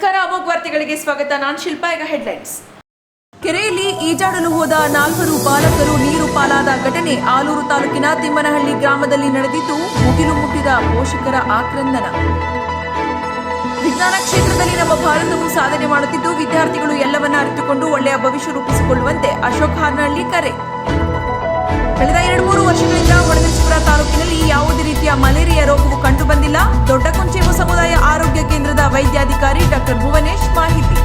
ನಮಸ್ಕಾರ, ಅಮೋಘ ವಾರ್ತೆಗಳಿಗೆ ಸ್ವಾಗತ. ನಾನು ಶಿಲ್ಪಾ, ಈಗ ಹೆಡ್ಲೈನ್ಸ್ ಕೆರೆಯಲ್ಲಿ ಈಜಾಡಲು ಹೋದ ನಾಲ್ವರು ಬಾಲಕರು ನೀರು ಪಾಲಾದ ಘಟನೆ ಆಲೂರು ತಾಲೂಕಿನ ತಿಮ್ಮನಹಳ್ಳಿ ಗ್ರಾಮದಲ್ಲಿ ನಡೆದಿದ್ದು, ಮುಗಿಲು ಮುಟ್ಟಿದ ಪೋಷಕರ ಆಕ್ರಂದನ. ವಿಜ್ಞಾನ ಕ್ಷೇತ್ರದಲ್ಲಿ ನಮ್ಮ ಭಾರತವು ಸಾಧನೆ ಮಾಡುತ್ತಿದ್ದು, ವಿದ್ಯಾರ್ಥಿಗಳು ಎಲ್ಲವನ್ನ ಅರಿತುಕೊಂಡು ಒಳ್ಳೆಯ ಭವಿಷ್ಯ ರೂಪಿಸಿಕೊಳ್ಳುವಂತೆ ಅಶೋಕ್ ಹಾರ್ನಹಳ್ಳಿ ಕರೆ. ಕಳೆದ ಎರಡು ಮೂರು ವರ್ಷಗಳಿಂದ ಹೊಳೆನರಸೀಪುರ ತಾಲೂಕಿನಲ್ಲಿ ಯಾವುದೇ ರೀತಿಯ ಮಲೇರಿಯಾ ರೋಗವು ಕಂಡುಬಂದಿಲ್ಲ ದೊಡ್ಡಕುಂಚೇವು ಸಮುದಾಯ ಆರೋಗ್ಯ ಕೇಂದ್ರದ ವೈದ್ಯಾಧಿಕಾರಿ ಡಾಕ್ಟರ್ ಭುವನೇಶ್ ಮಾಹಿತಿ.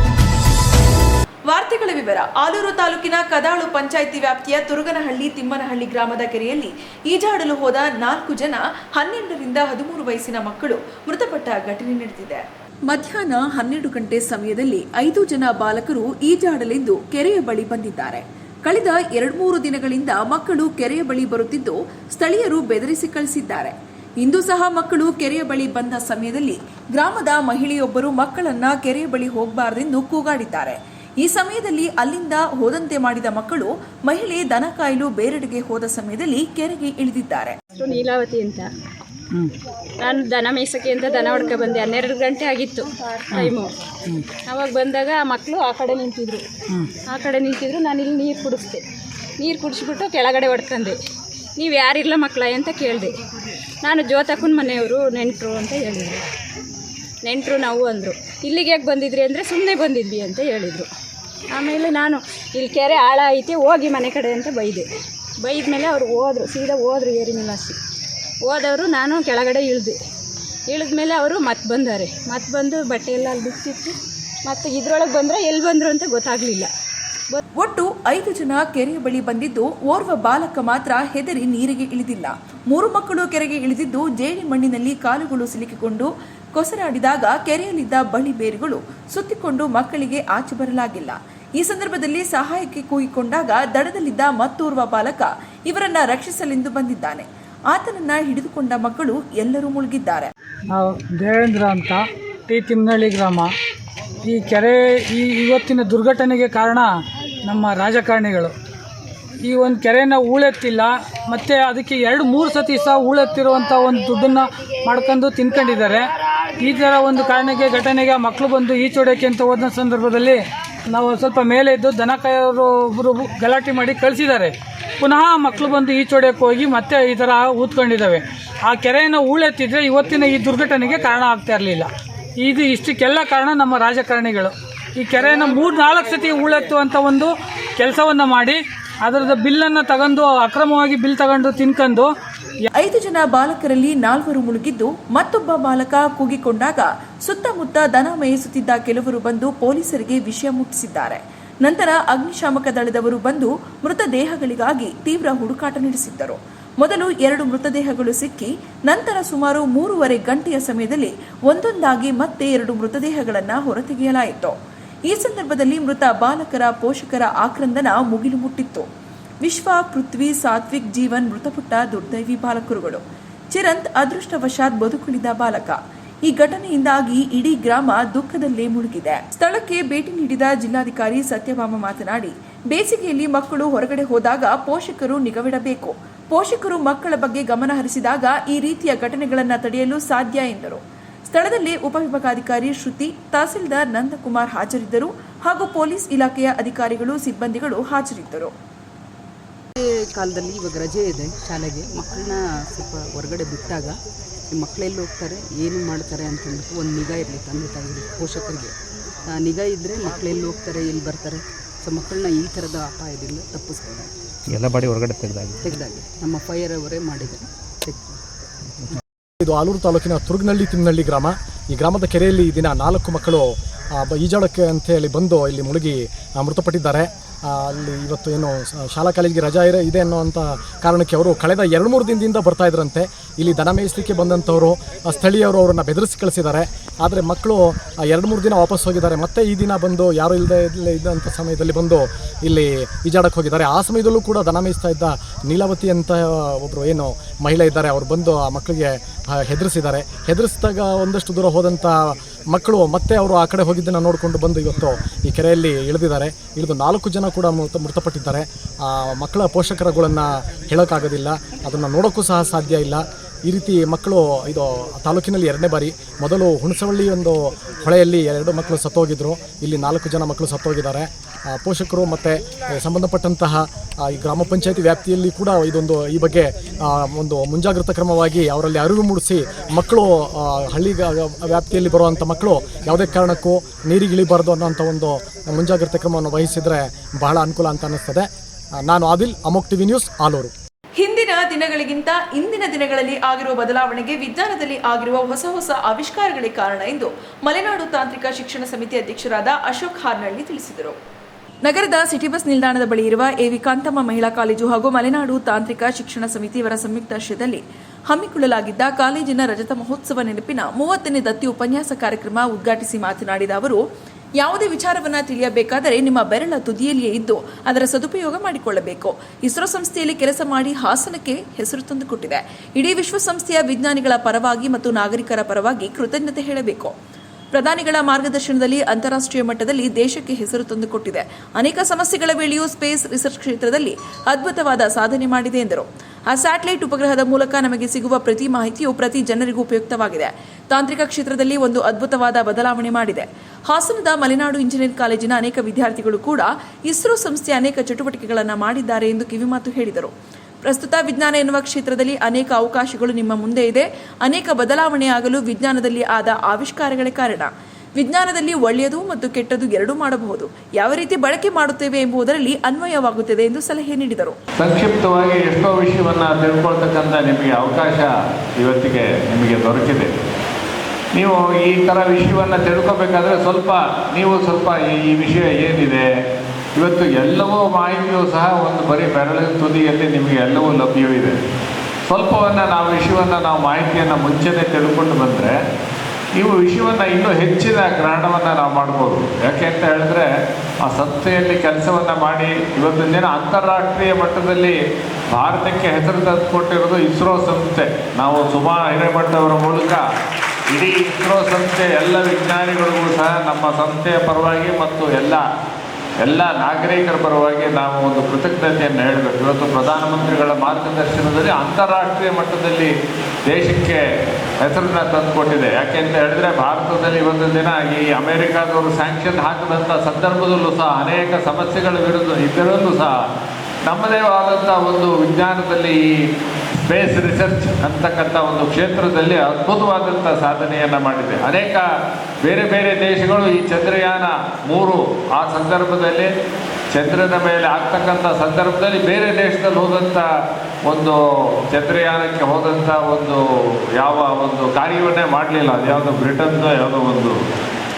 ವಾರ್ತೆಗಳ ವಿವರ. ಆಲೂರು ತಾಲೂಕಿನ ಕದಾಳು ಪಂಚಾಯಿತಿ ವ್ಯಾಪ್ತಿಯ ತುರುಗನಹಳ್ಳಿ ತಿಮ್ಮನಹಳ್ಳಿ ಗ್ರಾಮದ ಕೆರೆಯಲ್ಲಿ ಈಜಾಡಲು ಹೋದ ನಾಲ್ಕು ಜನ ಹನ್ನೆರಡರಿಂದ ಹದಿಮೂರು ವಯಸ್ಸಿನ ಮಕ್ಕಳು ಮೃತಪಟ್ಟ ಘಟನೆ ನಡೆದಿದೆ. ಮಧ್ಯಾಹ್ನ ಹನ್ನೆರಡು ಗಂಟೆ ಸಮಯದಲ್ಲಿ ಐದು ಜನ ಬಾಲಕರು ಈಜಾಡಲೆಂದು ಕೆರೆಯ ಬಳಿ ಬಂದಿದ್ದಾರೆ. ಕಳೆದ ಎರಡ್ಮೂರು ದಿನಗಳಿಂದ ಮಕ್ಕಳು ಕೆರೆಯ ಬಳಿ ಬರುತ್ತಿದ್ದು ಸ್ಥಳೀಯರು ಬೆದರಿಸಿ ಕಳಿಸಿದ್ದಾರೆ. ಇಂದು ಸಹ ಮಕ್ಕಳು ಕೆರೆಯ ಬಳಿ ಬಂದ ಸಮಯದಲ್ಲಿ ಗ್ರಾಮದ ಮಹಿಳೆಯೊಬ್ಬರು ಮಕ್ಕಳನ್ನ ಕೆರೆಯ ಬಳಿ ಹೋಗಬಾರದೆಂದು ಕೂಗಾಡಿದ್ದಾರೆ. ಈ ಸಮಯದಲ್ಲಿ ಅಲ್ಲಿಂದ ಹೋದಂತೆ ಮಾಡಿದ ಮಕ್ಕಳು ಮಹಿಳೆ ದನ ಕಾಯಲು ಬೇರೆಡೆಗೆ ಹೋದ ಸಮಯದಲ್ಲಿ ಕೆರೆಗೆ ಇಳಿದಿದ್ದಾರೆ. ನೀಲಾವತಿ ಅಂತ. ನಾನು ದನ ಮೇಯ್ಸೋಕ್ಕೆ ಅಂತ ದನ ಹೊಡ್ಕೊ ಬಂದೆ. ಹನ್ನೆರಡು ಗಂಟೆ ಆಗಿತ್ತು ಟೈಮು. ಅವಾಗ ಬಂದಾಗ ಆ ಮಕ್ಕಳು ಆ ಕಡೆ ನಿಂತಿದ್ರು. ಆ ಕಡೆ ನಿಂತಿದ್ರು, ನಾನು ಇಲ್ಲಿ ನೀರು ಕುಡಿಸ್ದೆ. ನೀರು ಕುಡಿಸ್ಬಿಟ್ಟು ಕೆಳಗಡೆ ಹೊಡ್ಕೊಂಡೆ ನೀವು ಯಾರಿಲ್ಲ ಮಕ್ಕಳ? ಅಂತ ಕೇಳಿದೆ. ನಾನು ಜ್ಯೋತಕ್ಕನ ಮನೆಯವರು, ನೆಂಟರು ಅಂತ ಹೇಳಿದರು. ನೆಂಟರು ನಾವು ಅಂದರು. ಇಲ್ಲಿಗೆ ಯಾಕೆ ಬಂದಿದ್ರಿ? ಅಂದರೆ ಸುಮ್ಮನೆ ಬಂದಿದ್ವಿ ಅಂತ ಹೇಳಿದರು. ಆಮೇಲೆ ನಾನು, ಇಲ್ಲಿ ಕೆರೆ ಆಳ ಐತೆ ಹೋಗಿ ಮನೆ ಕಡೆ ಅಂತ ಬೈದೆ. ಬೈದ ಮೇಲೆ ಅವ್ರು ಹೋದರು, ಸೀದಾ ಹೋದರು ಏರಿ ನಿವಾಸಿ ಹೋದವರು ನಾನು ಕೆಳಗಡೆ ಇಳಿದೆ. ಇಳಿದ ಮೇಲೆ ಅವರು ಮತ್ತೆ ಬಂದಾರೆ. ಮತ್ತೆ ಬಂದು ಬಟ್ಟೆ ಎಲ್ಲ ಅಲ್ಲಿ ಬಿಚ್ಚಿತ್ತು ಮತ್ತು ಇದ್ರೊಳಗೆ ಬಂದರೆ ಎಲ್ಲಿ ಬಂದರು ಅಂತ ಗೊತ್ತಾಗಲಿಲ್ಲ. ಒಟ್ಟು ಐದು ಜನ ಕೆರೆಯ ಬಳಿ ಬಂದಿದ್ದು, ಓರ್ವ ಬಾಲಕ ಮಾತ್ರ ಹೆದರಿ ನೀರಿಗೆ ಇಳಿದಿಲ್ಲ. ಮೂರು ಮಕ್ಕಳು ಕೆರೆಗೆ ಇಳಿದಿದ್ದು, ಜೇಡಿ ಮಣ್ಣಿನಲ್ಲಿ ಕಾಲುಗಳು ಸಿಲುಕಿಕೊಂಡು ಕೊಸರಾಡಿದಾಗ ಕೆರೆಯಲ್ಲಿದ್ದ ಬಳಿ ಬೇರುಗಳು ಸುತ್ತಿಕೊಂಡು ಮಕ್ಕಳಿಗೆ ಆಚೆ ಬರಲಾಗಿಲ್ಲ. ಈ ಸಂದರ್ಭದಲ್ಲಿ ಸಹಾಯಕ್ಕೆ ಕೂಗಿಕೊಂಡಾಗ ದಡದಲ್ಲಿದ್ದ ಮತ್ತೋರ್ವ ಬಾಲಕ ಇವರನ್ನ ರಕ್ಷಿಸಲೆಂದು ಬಂದಿದ್ದಾನೆ. ಆತನನ್ನ ಹಿಡಿದುಕೊಂಡ ಮಕ್ಕಳು ಎಲ್ಲರೂ ಮುಳುಗಿದ್ದಾರೆ. ದೇವೇಂದ್ರ ಅಂತ ಟಿ ತಿಮ್ಮನಹಳ್ಳಿ ಗ್ರಾಮ. ಈ ಕೆರೆ, ಈ ಇವತ್ತಿನ ದುರ್ಘಟನೆಗೆ ಕಾರಣ ನಮ್ಮ ರಾಜಕಾರಣಿಗಳು. ಈ ಒಂದು ಕೆರೆನ ಹೂಳೆತ್ತಿಲ್ಲ ಮತ್ತು ಅದಕ್ಕೆ ಎರಡು, ಮೂರು ಸತಿ ಸಹ ಹೂಳೆತ್ತಿರುವಂಥ ಒಂದು ದುಡ್ಡನ್ನು ಮಾಡ್ಕೊಂಡು ತಿನ್ಕೊಂಡಿದ್ದಾರೆ. ಈ ಥರ ಒಂದು ಕಾರಣಕ್ಕೆ ಘಟನೆಗೆ ಮಕ್ಕಳು ಬಂದು ಈಚೋಡಕ್ಕೆ ಅಂತ ಹೋದ ಸಂದರ್ಭದಲ್ಲಿ ನಾವು ಸ್ವಲ್ಪ ಮೇಲೆ ಇದ್ದು ದನ ಕಾಯೋರು ಒಬ್ಬರು ಗಲಾಟೆ ಮಾಡಿ ಕಳಿಸಿದ್ದಾರೆ. ಪುನಃ ಮಕ್ಕಳು ಬಂದು ಈಚೊಡೆಯಕ್ಕೆ ಹೋಗಿ ಮತ್ತೆ ಈ ಥರ ಊದ್ಕೊಂಡಿದ್ದಾವೆ. ಆ ಕೆರೆಯನ್ನು ಹೂಳೆತ್ತಿದ್ರೆ ಇವತ್ತಿನ ಈ ದುರ್ಘಟನೆಗೆ ಕಾರಣ ಆಗ್ತಾ ಇರಲಿಲ್ಲ. ಇದು ಇಷ್ಟಕ್ಕೆಲ್ಲ ಕಾರಣ ನಮ್ಮ ರಾಜಕಾರಣಿಗಳು. ಈ ಕೆರೆಯನ್ನು ಮೂರು ನಾಲ್ಕು ಸತಿ ಹೂಳೆತ್ತುವಂಥ ಒಂದು ಕೆಲಸವನ್ನು ಮಾಡಿ, ಅದರದ್ದು ಬಿಲ್ಲನ್ನು ತಗೊಂಡು, ಅಕ್ರಮವಾಗಿ ಬಿಲ್ ತಗೊಂಡು ತಿನ್ಕೊಂಡು ಐದು ಜನ ಬಾಲಕರಲ್ಲಿ ನಾಲ್ವರು ಮುಳುಗಿದ್ದು ಮತ್ತೊಬ್ಬ ಬಾಲಕ ಕೂಗಿಕೊಂಡಾಗ ಸುತ್ತಮುತ್ತ ದನ ಮೇಯಿಸುತ್ತಿದ್ದ ಕೆಲವರು ಬಂದು ಪೊಲೀಸರಿಗೆ ವಿಷಯ ಮುಟ್ಟಿಸಿದ್ದಾರೆ. ನಂತರ ಅಗ್ನಿಶಾಮಕ ದಳದವರು ಬಂದು ಮೃತದೇಹಗಳಿಗಾಗಿ ತೀವ್ರ ಹುಡುಕಾಟ ನಡೆಸಿದ್ದರು. ಮೊದಲು ಎರಡು ಮೃತದೇಹಗಳು ಸಿಕ್ಕಿ, ನಂತರ ಸುಮಾರು ಮೂರುವರೆ ಗಂಟೆಯ ಸಮಯದಲ್ಲಿ ಒಂದೊಂದಾಗಿ ಮತ್ತೆ ಎರಡು ಮೃತದೇಹಗಳನ್ನು ಹೊರತೆಗೆಯಲಾಯಿತು. ಈ ಸಂದರ್ಭದಲ್ಲಿ ಮೃತ ಬಾಲಕರ ಪೋಷಕರ ಆಕ್ರಂದನ ಮುಗಿಲು ಮುಟ್ಟಿತ್ತು. ವಿಶ್ವ, ಪೃಥ್ವಿ, ಸಾತ್ವಿಕ್ ಜೀವನ್ ಮೃತಪಟ್ಟ ದುರ್ದೈವಿ ಬಾಲಕರುಗಳು. ಚಿರಂತ್ ಅದೃಷ್ಟವಶಾತ್ ಬದುಕುಳಿದ ಬಾಲಕ. ಈ ಘಟನೆಯಿಂದಾಗಿ ಇಡೀ ಗ್ರಾಮ ದುಃಖದಲ್ಲೇ ಮುಳುಗಿದೆ. ಸ್ಥಳಕ್ಕೆ ಭೇಟಿ ನೀಡಿದ ಜಿಲ್ಲಾಧಿಕಾರಿ ಸತ್ಯಭಾಮ ಮಾತನಾಡಿ, ಬೇಸಿಗೆಯಲ್ಲಿ ಮಕ್ಕಳು ಹೊರಗಡೆ ಹೋದಾಗ ಪೋಷಕರು ನಿಗವಿಡಬೇಕು ಪೋಷಕರು ಮಕ್ಕಳ ಬಗ್ಗೆ ಗಮನ ಹರಿಸಿದಾಗ ಈ ರೀತಿಯ ಘಟನೆಗಳನ್ನು ತಡೆಯಲು ಸಾಧ್ಯ ಎಂದರು. ಸ್ಥಳದಲ್ಲಿ ಉಪವಿಭಾಗಾಧಿಕಾರಿ ಶ್ರುತಿ, ತಹಸೀಲ್ದಾರ್ ನಂದಕುಮಾರ್ ಹಾಜರಿದ್ದರು ಹಾಗೂ ಪೊಲೀಸ್ ಇಲಾಖೆಯ ಅಧಿಕಾರಿಗಳು, ಸಿಬ್ಬಂದಿಗಳು ಹಾಜರಿದ್ದರು. ಕಾಲದಲ್ಲಿ ಇವಾಗ ರಜೆ ಇದೆ ಶಾಲೆಗೆ. ಮಕ್ಕಳನ್ನ ಸ್ವಲ್ಪ ಹೊರಗಡೆ ಬಿಟ್ಟಾಗ ಮಕ್ಕಳೆಲ್ಲಿ ಹೋಗ್ತಾರೆ ಏನು ಮಾಡ್ತಾರೆ ಅಂತಂದ್ಬಿಟ್ಟು ಒಂದು ನಿಗಾ ಇರಲಿ ತಂದೆ ತಾಯಿಗೆ ಪೋಷಕರಿಗೆ. ಆ ನಿಗಾ ಇದ್ದರೆ ಮಕ್ಕಳೆಲ್ಲಿ ಹೋಗ್ತಾರೆ ಎಲ್ಲಿ ಬರ್ತಾರೆ? ಸೊ ಮಕ್ಕಳನ್ನ ಈ ಥರದ ಅಪಾಯದಿಂದ ತಪ್ಪಿಸ್ಬೋದು. ಎಲ್ಲ ಬಾಡಿ ಹೊರಗಡೆ ತೆಗೆದಾಗ. ತೆಗೆದಾಗಿ. ನಮ್ಮ ಫೈರ್ ಅವರೇ ಮಾಡಿದ್ದಾರೆ. ಇದು ಆಲೂರು ತಾಲೂಕಿನ ತುರುಗ್ನಳ್ಳಿ ತಿನ್ನಳ್ಳಿ ಗ್ರಾಮ. ಈ ಗ್ರಾಮದ ಕೆರೆಯಲ್ಲಿ ಈ ದಿನ ನಾಲ್ಕು ಮಕ್ಕಳು ಆ, ಬ- ಈಜಾಡೋಕ್ಕೆ ಅಂತ ಹೇಳಿ ಬಂದು ಇಲ್ಲಿ ಮುಳುಗಿ ಮೃತಪಟ್ಟಿದ್ದಾರೆ. ಅಲ್ಲಿ ಇವತ್ತು ಏನು ಶಾಲಾ ಕಾಲೇಜಿಗೆ ರಜಾ ಇರೋ, ಇದೆ ಅನ್ನೋವಂಥ ಕಾರಣಕ್ಕೆ ಅವರು ಕಳೆದ ಎರಡು ಮೂರು ದಿನದಿಂದ ಬರ್ತಾ ಇದ್ರಂತೆ. ಇಲ್ಲಿ ದನ ಮೇಯಿಸಲಿಕ್ಕೆ ಬಂದಂಥವರು ಸ್ಥಳೀಯರು ಅವರನ್ನು ಬೆದರಿಸಿ ಕಳಿಸಿದ್ದಾರೆ. ಆದರೆ ಮಕ್ಕಳು ಎರಡು ಮೂರು ದಿನ ವಾಪಸ್ ಹೋಗಿದ್ದಾರೆ. ಮತ್ತೆ ಈ ದಿನ ಬಂದು ಯಾರು ಇಲ್ಲದೆ ಇದ್ದಂಥ ಸಮಯದಲ್ಲಿ ಬಂದು ಇಲ್ಲಿ ಈಜಾಡಕ್ಕೆ ಹೋಗಿದ್ದಾರೆ. ಆ ಸಮಯದಲ್ಲೂ ಕೂಡ ದನ ಮೇಯಿಸ್ತಾ ಇದ್ದ ನೀಲಾವತಿ ಅಂತ ಒಬ್ಬರು ಏನು ಮಹಿಳೆ ಇದ್ದಾರೆ ಅವರು ಬಂದು ಆ ಮಕ್ಕಳಿಗೆ ಆ, ಹೆದರಿಸಿದ್ದಾರೆ. ಹೆದರಿಸಿದಾಗ ಒಂದಷ್ಟು ದೂರ ಹೋದಂಥ ಮಕ್ಕಳು ಮತ್ತೆ ಅವರು ಆ ಕಡೆ ಹೋಗಿದ್ದನ್ನು ನೋಡಿಕೊಂಡು ಬಂದು ಇವತ್ತು ಈ ಕೆರೆಯಲ್ಲಿ ಇಳಿದಿದ್ದಾರೆ. ಇಳಿದು ನಾಲ್ಕು ಜನ ಕೂಡ ಮೃತ ಮೃತಪಟ್ಟಿದ್ದಾರೆ. ಆ ಮಕ್ಕಳ ಪೋಷಕರುಗಳನ್ನು ಹೇಳೋಕ್ಕಾಗೋದಿಲ್ಲ. ಅದನ್ನು ನೋಡೋಕ್ಕೂ ಸಹ ಸಾಧ್ಯ ಇಲ್ಲ. ಈ ರೀತಿ ಮಕ್ಕಳು ಇದು ತಾಲೂಕಿನಲ್ಲಿ ಎರಡನೇ ಬಾರಿ, ಮೊದಲು ಹುಣಸವಳ್ಳಿ ಒಂದು ಹೊಳೆಯಲ್ಲಿ ಎರಡು ಮಕ್ಕಳು ಸತ್ತೋಗಿದ್ದರು ಇಲ್ಲಿ ನಾಲ್ಕು ಜನ ಮಕ್ಕಳು ಸತ್ತೋಗಿದ್ದಾರೆ. ಪೋಷಕರು ಮತ್ತು ಸಂಬಂಧಪಟ್ಟಂತಹ ಈ ಗ್ರಾಮ ಪಂಚಾಯತಿ ವ್ಯಾಪ್ತಿಯಲ್ಲಿ ಕೂಡ ಇದೊಂದು, ಈ ಬಗ್ಗೆ ಒಂದು ಮುಂಜಾಗ್ರತಾ ಕ್ರಮವಾಗಿ ಅವರಲ್ಲಿ ಅರಿವು ಮೂಡಿಸಿ, ಮಕ್ಕಳು ಹಳ್ಳಿ ವ್ಯಾಪ್ತಿಯಲ್ಲಿ ಬರುವಂಥ ಮಕ್ಕಳು ಯಾವುದೇ ಕಾರಣಕ್ಕೂ ನೀರಿಗಿಳಿಬಾರ್ದು ಅನ್ನೋಂಥ ಒಂದು ಮುಂಜಾಗ್ರತಾ ಕ್ರಮವನ್ನು ವಹಿಸಿದರೆ ಬಹಳ ಅನುಕೂಲ ಅಂತ ಅನ್ನಿಸ್ತದೆ. ನಾನು ಆದಿಲ್, ಅಮೋಕ್ ಟಿವಿ ನ್ಯೂಸ್, ಆಲೂರು. ಹಿಂದಿನ ದಿನಗಳಿಗಿಂತ ಇಂದಿನ ದಿನಗಳಲ್ಲಿ ಆಗಿರುವ ಬದಲಾವಣೆಗೆ ವಿಜ್ಞಾನದಲ್ಲಿ ಆಗಿರುವ ಹೊಸ ಹೊಸ ಆವಿಷ್ಕಾರಗಳೇ ಕಾರಣ ಎಂದು ಮಲೆನಾಡು ತಾಂತ್ರಿಕ ಶಿಕ್ಷಣ ಸಮಿತಿ ಅಧ್ಯಕ್ಷರಾದ ಅಶೋಕ್ ಹಾರ್ನಳ್ಳಿ ತಿಳಿಸಿದರು. ನಗರದ ಸಿಟಿ ಬಸ್ ನಿಲ್ದಾಣದ ಬಳಿ ಇರುವ ಎವಿ ಕಾಂತಮ್ಮ ಮಹಿಳಾ ಕಾಲೇಜು ಹಾಗೂ ಮಲೆನಾಡು ತಾಂತ್ರಿಕ ಶಿಕ್ಷಣ ಸಮಿತಿಯವರ ಸಂಯುಕ್ತಾಶ್ರಯದಲ್ಲಿ ಹಮ್ಮಿಕೊಳ್ಳಲಾಗಿದ್ದ ಕಾಲೇಜಿನ ರಜತ ಮಹೋತ್ಸವ ನೆನಪಿನ ಮೂವತ್ತನೇ ದತ್ತಿ ಉಪನ್ಯಾಸ ಕಾರ್ಯಕ್ರಮ ಉದ್ಘಾಟಿಸಿ ಮಾತನಾಡಿದ ಅವರು ಯಾವುದೇ ವಿಚಾರವನ್ನ ತಿಳಿಯಬೇಕಾದರೆ ನಿಮ್ಮ ಬೆರಳ ತುದಿಯಲ್ಲಿಯೇ ಇದ್ದು ಅದರ ಸದುಪಯೋಗ ಮಾಡಿಕೊಳ್ಳಬೇಕು. ಇಸ್ರೋ ಸಂಸ್ಥೆಯಲ್ಲಿ ಕೆಲಸ ಮಾಡಿ ಹಾಸನಕ್ಕೆ ಹೆಸರು ತಂದುಕೊಟ್ಟಿದೆ. ಇಡೀ ವಿಶ್ವಸಂಸ್ಥೆಯ ವಿಜ್ಞಾನಿಗಳ ಪರವಾಗಿ ಮತ್ತು ನಾಗರಿಕರ ಪರವಾಗಿ ಕೃತಜ್ಞತೆ ಹೇಳಬೇಕು. ಪ್ರಧಾನಿಗಳ ಮಾರ್ಗದರ್ಶನದಲ್ಲಿ ಅಂತಾರಾಷ್ಟ್ರೀಯ ಮಟ್ಟದಲ್ಲಿ ದೇಶಕ್ಕೆ ಹೆಸರು ತಂದುಕೊಟ್ಟಿದೆ ಅನೇಕ ಸಮಸ್ಯೆಗಳ ವೇಳೆಯೂ ಸ್ಪೇಸ್ ರಿಸರ್ಚ್ ಕ್ಷೇತ್ರದಲ್ಲಿ ಅದ್ಭುತವಾದ ಸಾಧನೆ ಮಾಡಿದೆ ಎಂದರು. ಆ ಸ್ಯಾಟಲೈಟ್ ಉಪಗ್ರಹದ ಮೂಲಕ ನಮಗೆ ಸಿಗುವ ಪ್ರತಿ ಮಾಹಿತಿಯು ಪ್ರತಿ ಜನರಿಗೂ ಉಪಯುಕ್ತವಾಗಿದೆ. ತಾಂತ್ರಿಕ ಕ್ಷೇತ್ರದಲ್ಲಿ ಒಂದು ಅದ್ಭುತವಾದ ಬದಲಾವಣೆ ಮಾಡಿದೆ. ಹಾಸನದ ಮಲೆನಾಡು ಇಂಜಿನಿಯರಿಂಗ್ ಕಾಲೇಜಿನ ಅನೇಕ ವಿದ್ಯಾರ್ಥಿಗಳು ಕೂಡ ಇಸ್ರೋ ಸಂಸ್ಥೆಯ ಅನೇಕ ಚಟುವಟಿಕೆಗಳನ್ನು ಮಾಡಿದ್ದಾರೆ ಎಂದು ಕಿವಿಮಾತು ಹೇಳಿದರು. ಪ್ರಸ್ತುತ ವಿಜ್ಞಾನ ಎನ್ನುವ ಕ್ಷೇತ್ರದಲ್ಲಿ ಅನೇಕ ಅವಕಾಶಗಳು ನಿಮ್ಮ ಮುಂದೆ ಇದೆ. ಅನೇಕ ಬದಲಾವಣೆ ಆಗಲು ವಿಜ್ಞಾನದಲ್ಲಿ ಆದ ಆವಿಷ್ಕಾರಗಳೇ ಕಾರಣ. ವಿಜ್ಞಾನದಲ್ಲಿ ಒಳ್ಳೆಯದು ಮತ್ತು ಕೆಟ್ಟದು ಎರಡೂ ಮಾಡಬಹುದು. ಯಾವ ರೀತಿ ಬಳಕೆ ಮಾಡುತ್ತೇವೆ ಎಂಬುದರಲ್ಲಿ ಅನ್ವಯವಾಗುತ್ತದೆ ಎಂದು ಸಲಹೆ ನೀಡಿದರು. ಸಂಕ್ಷಿಪ್ತವಾಗಿ ಎಷ್ಟೋ ವಿಷಯವನ್ನು ತಿಳ್ಕೊಳ್ತಕ್ಕಂಥ ನಿಮಗೆ ಅವಕಾಶ ಇವತ್ತಿಗೆ ನಿಮಗೆ ದೊರಕಿದೆ. ನೀವು ಈ ಥರ ವಿಷಯವನ್ನು ತಿಳ್ಕೊಬೇಕಾದ್ರೆ ಸ್ವಲ್ಪ, ನೀವು ಸ್ವಲ್ಪ ಈ ವಿಷಯ ಏನಿದೆ ಇವತ್ತು ಎಲ್ಲವೂ ಮಾಹಿತಿಯೂ ಸಹ ಒಂದು ಬರೀ ಬೆರಳಿನ ತುದಿಯಲ್ಲಿ ನಿಮಗೆ ಎಲ್ಲವೂ ಲಭ್ಯವಿದೆ. ಸ್ವಲ್ಪವನ್ನು ನಾವು ವಿಷಯವನ್ನು ನಾವು ಮಾಹಿತಿಯನ್ನು ಮುಂಚೆನೇ ತಿಳ್ಕೊಂಡು ಬಂದರೆ ಇವು ವಿಷಯವನ್ನು ಇನ್ನೂ ಹೆಚ್ಚಿನ ಗ್ರಹಣವನ್ನು ನಾವು ಮಾಡ್ಬೋದು. ಯಾಕೆ ಅಂತ ಹೇಳಿದ್ರೆ, ಆ ಸಂಸ್ಥೆಯಲ್ಲಿ ಕೆಲಸವನ್ನು ಮಾಡಿ ಇವತ್ತಿನ ದಿನ ಅಂತಾರಾಷ್ಟ್ರೀಯ ಮಟ್ಟದಲ್ಲಿ ಭಾರತಕ್ಕೆ ಹೆಸರು ತಂದುಕೊಟ್ಟಿರೋದು ಇಸ್ರೋ ಸಂಸ್ಥೆ. ನಾವು ಸುಮಾ ಹಿರೇಮಠ ಅವರ ಮೂಲಕ ಇಡೀ ಇಸ್ರೋ ಸಂಸ್ಥೆ ಎಲ್ಲ ವಿಜ್ಞಾನಿಗಳಿಗೂ ಸಹ ನಮ್ಮ ಸಂಸ್ಥೆಯ ಪರವಾಗಿ ಮತ್ತು ಎಲ್ಲ ಎಲ್ಲ ನಾಗರಿಕರ ಪರವಾಗಿ ನಾವು ಒಂದು ಕೃತಜ್ಞತೆಯನ್ನು ಹೇಳಬೇಕು. ಇವತ್ತು ಪ್ರಧಾನಮಂತ್ರಿಗಳ ಮಾರ್ಗದರ್ಶನದಲ್ಲಿ ಅಂತಾರಾಷ್ಟ್ರೀಯ ಮಟ್ಟದಲ್ಲಿ ದೇಶಕ್ಕೆ ಹೆಸರನ್ನ ತಂದುಕೊಟ್ಟಿದೆ. ಯಾಕೆ ಅಂತ ಹೇಳಿದ್ರೆ ಭಾರತದಲ್ಲಿ ಒಂದು ದಿನ ಈ ಅಮೆರಿಕಾದವರು ಸ್ಯಾಂಕ್ಷನ್ ಹಾಕಿದಂಥ ಸಂದರ್ಭದಲ್ಲೂ ಸಹ ಅನೇಕ ಸಮಸ್ಯೆಗಳ ವಿರುದ್ಧ ಇದ್ದರೂ ಸಹ ನಮ್ಮದೇ ಆದಂಥ ಒಂದು ವಿಜ್ಞಾನದಲ್ಲಿ ಈ ಸ್ಪೇಸ್ ರಿಸರ್ಚ್ ಅಂತಕ್ಕಂಥ ಒಂದು ಕ್ಷೇತ್ರದಲ್ಲಿ ಅದ್ಭುತವಾದಂಥ ಸಾಧನೆಯನ್ನು ಮಾಡಿದೆ. ಅನೇಕ ಬೇರೆ ಬೇರೆ ದೇಶಗಳು ಈ ಚಂದ್ರಯಾನ ಮೂರು ಆ ಸಂದರ್ಭದಲ್ಲಿ ಚಂದ್ರನ ಮೇಲೆ ಆಗ್ತಕ್ಕಂಥ ಸಂದರ್ಭದಲ್ಲಿ ಬೇರೆ ದೇಶದಲ್ಲಿ ಹೋದಂಥ ಒಂದು ಚಂದ್ರಯಾನಕ್ಕೆ ಹೋದಂಥ ಒಂದು ಯಾವ ಒಂದು ಕಾರ್ಯವನ್ನೇ ಮಾಡಲಿಲ್ಲ. ಅದು ಯಾವುದೋ ಬ್ರಿಟನ್ದು ಯಾವುದೋ ಒಂದು,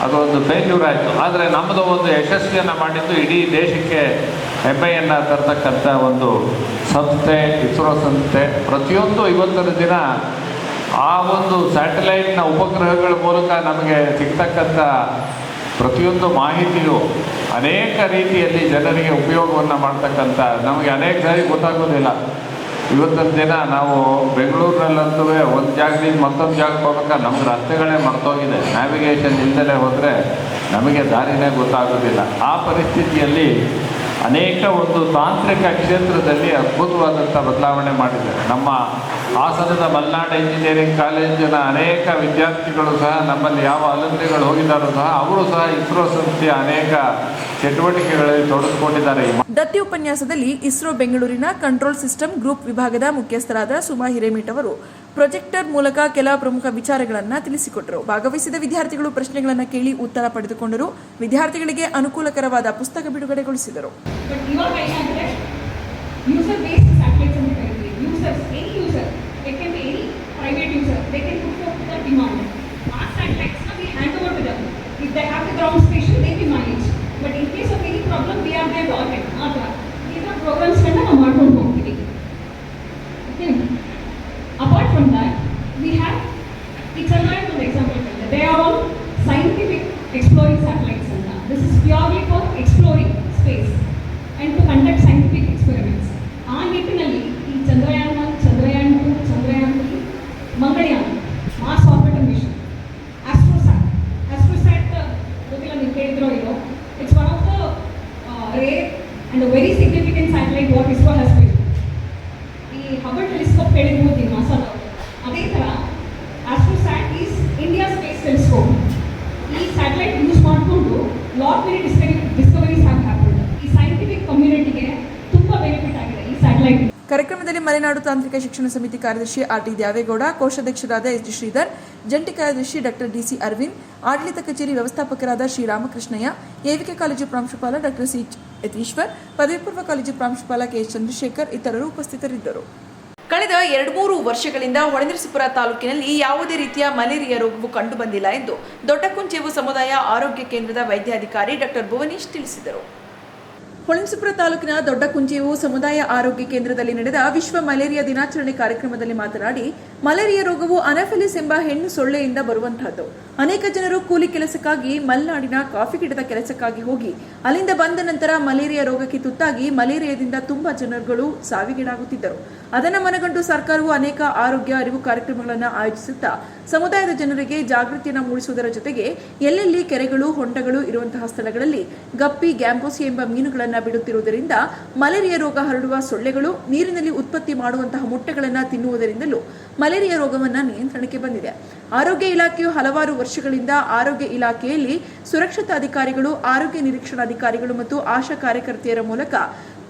ಅದು ಒಂದು ಫೇಲ್ಯೂರ್ ಆಯಿತು. ಆದರೆ ನಮ್ಮದು ಒಂದು ಯಶಸ್ವಿಯನ್ನು ಮಾಡಿದ್ದು ಇಡೀ ದೇಶಕ್ಕೆ ಹೆಮ್ಮೆಯನ್ನು ತರ್ತಕ್ಕಂಥ ಒಂದು ಸಂಸ್ಥೆ ಇಸ್ರೋ ಸಂಸ್ಥೆ ಪ್ರತಿಯೊಂದು ಇವತ್ತಿನ ದಿನ ಆ ಒಂದು ಸ್ಯಾಟಲೈಟ್ನ ಉಪಗ್ರಹಗಳ ಮೂಲಕ ನಮಗೆ ಸಿಗ್ತಕ್ಕಂಥ ಪ್ರತಿಯೊಂದು ಮಾಹಿತಿಯು ಅನೇಕ ರೀತಿಯಲ್ಲಿ ಜನರಿಗೆ ಉಪಯೋಗವನ್ನು ಮಾಡ್ತಕ್ಕಂಥ, ನಮಗೆ ಅನೇಕ ಸಾರಿ ಗೊತ್ತಾಗೋದಿಲ್ಲ. ಇವತ್ತಿನ ದಿನ ನಾವು ಬೆಂಗಳೂರಿನಲ್ಲಂತೂ ಒಂದು ಜಾಗದಿಂದ ಮತ್ತೊಂದು ಜಾಗಕ್ಕೆ ಹೋಗ್ಬೇಕಾದ್ರೆ ನಮ್ಗೆ ರಸ್ತೆಗಳೇ ಮರ್ತೋಗಿದೆ. ನ್ಯಾವಿಗೇಷನ್ ಇಲ್ದಲೇ ಹೋದರೆ ನಮಗೆ ದಾರಿನೇ ಗೊತ್ತಾಗೋದಿಲ್ಲ. ಆ ಪರಿಸ್ಥಿತಿಯಲ್ಲಿ ಅನೇಕ ಒಂದು ತಾಂತ್ರಿಕ ಕ್ಷೇತ್ರದಲ್ಲಿ ಅದ್ಭುತವಾದಂಥ ಬದಲಾವಣೆ ಮಾಡಿದ್ದಾರೆ. ನಮ್ಮ ಹಾಸನದ ಮಲೆನಾಡು ಇಂಜಿನಿಯರಿಂಗ್ ಕಾಲೇಜಿನ ಅನೇಕ ವಿದ್ಯಾರ್ಥಿಗಳು ಸಹ ನಮ್ಮಲ್ಲಿ ಯಾವ ಅಲಂತ್ರಿಗಳು ಹೋಗಿದ್ದಾರೋ ಸಹ ಅವರು ಸಹ ಇಸ್ರೋ ಸಂಸ್ಥೆಯ ಅನೇಕ ಚಟುವಟಿಕೆಗಳಲ್ಲಿ ತೊಡಗಿಕೊಂಡಿದ್ದಾರೆ ದತ್ತಿ ಉಪನ್ಯಾಸದಲ್ಲಿ ಇಸ್ರೋ ಬೆಂಗಳೂರಿನ ಕಂಟ್ರೋಲ್ ಸಿಸ್ಟಮ್ ಗ್ರೂಪ್ ವಿಭಾಗದ ಮುಖ್ಯಸ್ಥರಾದ ಸುಮಾ ಹಿರೇಮಠ್ ಅವರು ಪ್ರೊಜೆಕ್ಟರ್ ಮೂಲಕ ಕೆಲ ಪ್ರಮುಖ ವಿಚಾರಗಳನ್ನು ತಿಳಿಸಿಕೊಟ್ಟರು ಭಾಗವಹಿಸಿದ ವಿದ್ಯಾರ್ಥಿಗಳು ಪ್ರಶ್ನೆಗಳನ್ನು ಕೇಳಿ ಉತ್ತರ ಪಡೆದುಕೊಂಡರು. ವಿದ್ಯಾರ್ಥಿಗಳಿಗೆ ಅನುಕೂಲಕರವಾದ ಪುಸ್ತಕ ಬಿಡುಗಡೆಗೊಳಿಸಿದರು. ಮಾಡ್ಕೊಂಡು from that. ತಾಂತ್ರಿಕ ಶಿಕ್ಷಣ ಸಮಿತಿ ಕಾರ್ಯದರ್ಶಿ ಆರ್ ಟಿ ದ್ಯಾವೇಗೌಡ, ಕೋಶಾಧ್ಯಕ್ಷರಾದ ಎಸ್ ಡಿ ಶ್ರೀಧರ್, ಜಂಟಿ ಕಾರ್ಯದರ್ಶಿ ಡಾಕ್ಟರ್ ಡಿಸಿ ಅರವಿಂದ್, ಆಡಳಿತ ಕಚೇರಿ ವ್ಯವಸ್ಥಾಪಕರಾದ ಶ್ರೀರಾಮಕೃಷ್ಣಯ್ಯ, ಎವಿಕೆ ಕಾಲೇಜು ಪ್ರಾಂಶುಪಾಲ ಡಾಕ್ಟರ್ ಸಿ ಯತೀಶ್ವರ್, ಪದವಿ ಪೂರ್ವ ಕಾಲೇಜು ಪ್ರಾಂಶುಪಾಲ ಕೆ ಎಸ್ ಚಂದ್ರಶೇಖರ್ ಇತರರು ಉಪಸ್ಥಿತರಿದ್ದರು. ಕಳೆದ ಎರಡು ಮೂರು ವರ್ಷಗಳಿಂದ ಹೊಳೆನರಸೀಪುರ ತಾಲೂಕಿನಲ್ಲಿ ಯಾವುದೇ ರೀತಿಯ ಮಲೇರಿಯಾ ರೋಗವು ಕಂಡುಬಂದಿಲ್ಲ ಎಂದು ದೊಡ್ಡಕುಂಚೇವು ಸಮುದಾಯ ಆರೋಗ್ಯ ಕೇಂದ್ರದ ವೈದ್ಯಾಧಿಕಾರಿ ಡಾಕ್ಟರ್ ಭುವನೇಶ್ ತಿಳಿಸಿದರು. ಹೊಳೆನರಸೀಪುರ ತಾಲೂಕಿನ ದೊಡ್ಡ ಸಮುದಾಯ ಆರೋಗ್ಯ ಕೇಂದ್ರದಲ್ಲಿ ನಡೆದ ವಿಶ್ವ ಮಲೇರಿಯಾ ದಿನಾಚರಣೆ ಕಾರ್ಯಕ್ರಮದಲ್ಲಿ ಮಾತನಾಡಿ ಮಲೇರಿಯಾ ರೋಗವು ಅನಫೆಲಿಸ್ ಎಂಬ ಹೆಣ್ಣು ಸೊಳ್ಳೆಯಿಂದ ಬರುವಂತಹದ್ದು. ಅನೇಕ ಜನರು ಕೂಲಿ ಕೆಲಸಕ್ಕಾಗಿ ಮಲೆನಾಡಿನ ಕಾಫಿ ಗಿಡದ ಕೆಲಸಕ್ಕಾಗಿ ಹೋಗಿ, ಅಲ್ಲಿಂದ ಬಂದ ನಂತರ ಮಲೇರಿಯಾ ರೋಗಕ್ಕೆ ತುತ್ತಾಗಿ ಮಲೇರಿಯಾದಿಂದ ತುಂಬಾ ಜನರುಗಳು ಸಾವಿಗೀಡಾಗುತ್ತಿದ್ದರು. ಅದನ್ನು ಮನಗಂಡು ಸರ್ಕಾರವು ಅನೇಕ ಆರೋಗ್ಯ ಅರಿವು ಕಾರ್ಯಕ್ರಮಗಳನ್ನು ಆಯೋಜಿಸುತ್ತಾ, ಸಮುದಾಯದ ಜನರಿಗೆ ಜಾಗೃತಿಯನ್ನು ಮೂಡಿಸುವುದರ ಜೊತೆಗೆ ಎಲ್ಲೆಲ್ಲಿ ಕೆರೆಗಳು, ಹೊಂಡಗಳು ಇರುವಂತಹ ಸ್ಥಳಗಳಲ್ಲಿ ಗಪ್ಪಿ ಗ್ಯಾಂಬೋಸಿ ಎಂಬ ಮೀನುಗಳನ್ನು ಬಿಡುತ್ತಿರುವುದರಿಂದ ಮಲೇರಿಯಾ ರೋಗ ಹರಡುವ ಸೊಳ್ಳೆಗಳು ನೀರಿನಲ್ಲಿ ಉತ್ಪತ್ತಿ ಮಾಡುವಂತಹ ಮೊಟ್ಟೆಗಳನ್ನು ತಿನ್ನುವುದರಿಂದಲೂ ಮಲೇರಿಯಾ ರೋಗವನ್ನು ನಿಯಂತ್ರಣಕ್ಕೆ ಬಂದಿದೆ. ಆರೋಗ್ಯ ಇಲಾಖೆಯು ಹಲವಾರು ವರ್ಷಗಳಿಂದ ಆರೋಗ್ಯ ಇಲಾಖೆಯಲ್ಲಿ ಸುರಕ್ಷತಾ ಅಧಿಕಾರಿಗಳು, ಆರೋಗ್ಯ ನಿರೀಕ್ಷಣಾ ಅಧಿಕಾರಿಗಳು ಮತ್ತು ಆಶಾ ಕಾರ್ಯಕರ್ತೆಯರ ಮೂಲಕ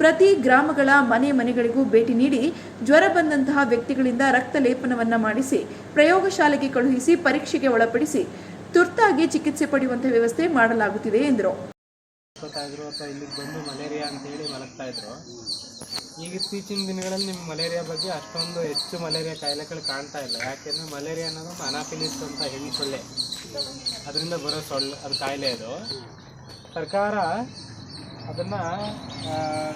ಪ್ರತಿ ಗ್ರಾಮಗಳ ಮನೆ ಮನೆಗಳಿಗೂ ಭೇಟಿ ನೀಡಿ ಜ್ವರ ಬಂದಂತಹ ವ್ಯಕ್ತಿಗಳಿಂದ ರಕ್ತ ಲೇಪನವನ್ನ ಮಾಡಿಸಿ, ಪ್ರಯೋಗಶಾಲೆಗೆ ಕಳುಹಿಸಿ, ಪರೀಕ್ಷೆಗೆ ಒಳಪಡಿಸಿ ತುರ್ತಾಗಿ ಚಿಕಿತ್ಸೆ ಪಡೆಯುವಂತಹ ವ್ಯವಸ್ಥೆ ಮಾಡಲಾಗುತ್ತಿದೆ ಎಂದರು. ಇದ್ರು ಅಥವಾ ಇಲ್ಲಿಗೆ ಬಂದು ಮಲೇರಿಯಾ ಅಂತೇಳಿ ಮಲಗ್ತಾ ಇದ್ರು. ಈಗ ಇತ್ತೀಚಿನ ದಿನಗಳಲ್ಲಿ ನಿಮ್ಮ ಮಲೇರಿಯಾ ಬಗ್ಗೆ ಅಷ್ಟೊಂದು ಹೆಚ್ಚು ಮಲೇರಿಯಾ ಕಾಯಿಲೆಗಳು ಕಾಣ್ತಾ ಇಲ್ಲ. ಯಾಕೆಂದರೆ ಮಲೇರಿಯಾ ಅನ್ನೋದು ಅನಾಫಿಲಿಸ್ ಅಂತ ಹೆಣ್ಣು ಸೊಳ್ಳೆ. ಅದರಿಂದ ಬರೋ ಸೊಳ್ಳೆ, ಅದು ಕಾಯಿಲೆ ಅದು. ಸರ್ಕಾರ ಅದನ್ನು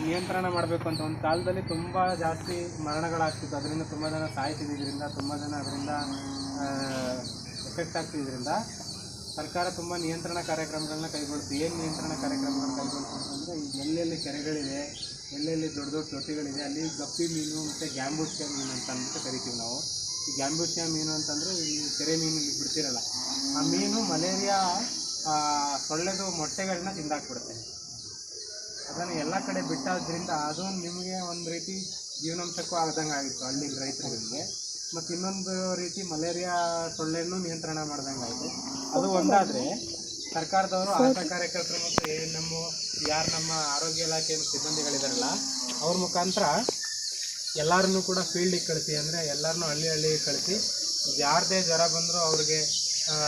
ನಿಯಂತ್ರಣ ಮಾಡಬೇಕು ಅಂತ ಒಂದು ಕಾಲದಲ್ಲಿ ತುಂಬ ಜಾಸ್ತಿ ಮರಣಗಳಾಗ್ತಿತ್ತು. ಅದರಿಂದ ತುಂಬ ಜನ ಸಾಯ್ತಿದ್ದರಿಂದ ತುಂಬ ಜನ ಅದರಿಂದ ಎಫೆಕ್ಟ್ ಆಗ್ತಿದ್ರಿಂದ ಸರ್ಕಾರ ತುಂಬ ನಿಯಂತ್ರಣ ಕಾರ್ಯಕ್ರಮಗಳನ್ನ ಕೈಗೊಳ್ತು ಏನು ನಿಯಂತ್ರಣ ಕಾರ್ಯಕ್ರಮಗಳನ್ನ ಕೈಗೊಳ್ತು ಅಂತಂದರೆ ಎಲ್ಲೆಲ್ಲಿ ಕೆರೆಗಳಿದೆ ಎಲ್ಲೆಲ್ಲಿ ದೊಡ್ಡ ದೊಡ್ಡ ತೊಟ್ಟಿಗಳಿದೆ ಅಲ್ಲಿ ಗಪ್ಪಿ ಮೀನು ಮತ್ತು ಗ್ಯಾಂಬೂಸ್ಯ ಮೀನು ಅಂತ ಅಂದ್ಬಿಟ್ಟು ಕರಿತೀವಿ ನಾವು. ಈ ಗ್ಯಾಂಬೂಸ್ಯ ಮೀನು ಅಂತಂದರೆ ಈ ಕೆರೆ ಮೀನು ಇಲ್ಲಿ ಬಿಡ್ತಿರಲ್ಲ. ಆ ಮೀನು ಮಲೇರಿಯಾ ಸೊಳ್ಳೆದು ಮೊಟ್ಟೆಗಳನ್ನ ತಿಂದಾಕ್ಬಿಡುತ್ತೆ. ಅದನ್ನು ಎಲ್ಲ ಕಡೆ ಬಿಟ್ಟಾದ್ರಿಂದ ಅದು ನಿಮಗೆ ಒಂದು ರೀತಿ ಜೀವನಾಂಶಕ್ಕೂ ಆಗದಂಗೆ ಆಗಿತ್ತು ಹಳ್ಳಿ ರೈತರುಗಳಿಗೆ. ಮತ್ತು ಇನ್ನೊಂದು ರೀತಿ ಮಲೇರಿಯಾ ಸೊಳ್ಳೆಯನ್ನು ನಿಯಂತ್ರಣ ಮಾಡ್ದಂಗೆ ಆಯಿತು. ಅದು ಒಂದಾದರೆ ಸರ್ಕಾರದವರು ಆಶಾ ಕಾರ್ಯಕರ್ತರು ಮತ್ತು ಏನು ನಮ್ಮ ಯಾರು ನಮ್ಮ ಆರೋಗ್ಯ ಇಲಾಖೆಯ ಸಿಬ್ಬಂದಿಗಳಿದಾರಲ್ಲ ಅವ್ರ ಮುಖಾಂತರ ಎಲ್ಲರನ್ನೂ ಕೂಡ ಫೀಲ್ಡಿಗೆ ಕಳಿಸಿ ಅಂದರೆ ಎಲ್ಲರನ್ನೂ ಹಳ್ಳಿ ಹಳ್ಳಿಗೆ ಕಳಿಸಿ ಯಾರದೇ ಜ್ವರ ಬಂದರೂ ಅವ್ರಿಗೆ